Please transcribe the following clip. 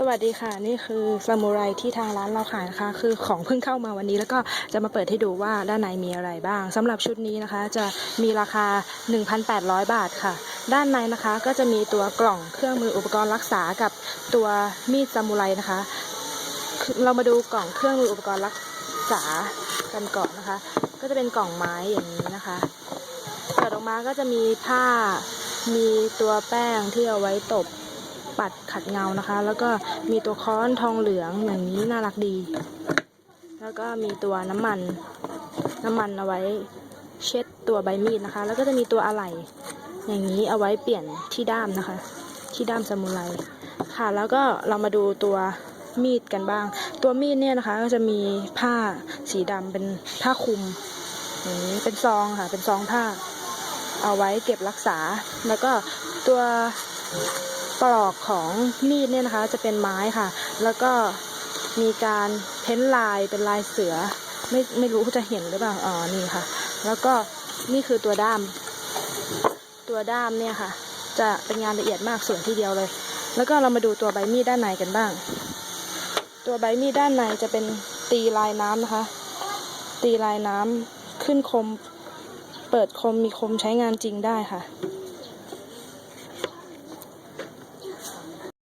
สวัสดีค่ะ นี่คือซามูไรที่ทางร้านเราขายนะคะ คือของเพิ่งเข้ามาวันนี้ แล้วก็จะมาเปิดให้ดูว่าด้านในมีอะไรบ้างสำหรับชุดนี้นะคะ จะมีราคา 1,800 บาทค่ะ ด้านในนะคะก็จะมีตัวกล่องเครื่องมืออุปกรณ์รักษากับตัวมีดซามูไรนะคะ เรามาดูกล่องเครื่องมืออุปกรณ์รักษากันก่อนนะคะ ก็จะเป็นกล่องไม้อย่างนี้นะคะเปิดออกมาก็จะมีผ้ามีตัวแป้งที่เอาไว้ตบ ปัดขัดเงานะคะ แล้วก็มีตัวค้อนทองเหลืองอย่างนี้น่ารักดี แล้วก็มีตัวน้ำมัน น้ำมันเอาไว้เช็ดตัวใบมีดนะคะ แล้วก็จะมีตัวอะไหล่อย่างนี้เอาไว้เปลี่ยนที่ด้ามนะคะ ที่ด้ามซามูไรค่ะแล้วก็เรามาดูตัวมีดกันบ้าง ตัวมีดเนี่ยนะคะก็จะมีผ้าสีดำเป็นผ้าคลุมอย่างนี้เป็นซองค่ะเป็นซองผ้า เอาไว้เก็บรักษา แล้วก็ตัว ปลอกของมีดเนี่ยนะคะ จะเป็นไม้ค่ะ แล้วก็มีการเพ้นลายเป็นลายเสือ ไม่ไม่รู้จะเห็นหรือเปล่าอ๋อนี่ค่ะ แล้วก็นี่คือตัวด้าม ตัวด้ามเนี่ยค่ะ จะเป็นงานละเอียดมากส่วนที่เดียวเลย แล้วก็เรามาดูตัวใบมีดด้านในกันบ้าง ตัวใบมีดด้านในจะเป็นตีลายน้ำนะคะ ตีลายน้ำขึ้นคม เปิดคมมีคมใช้งานจริงได้ค่ะ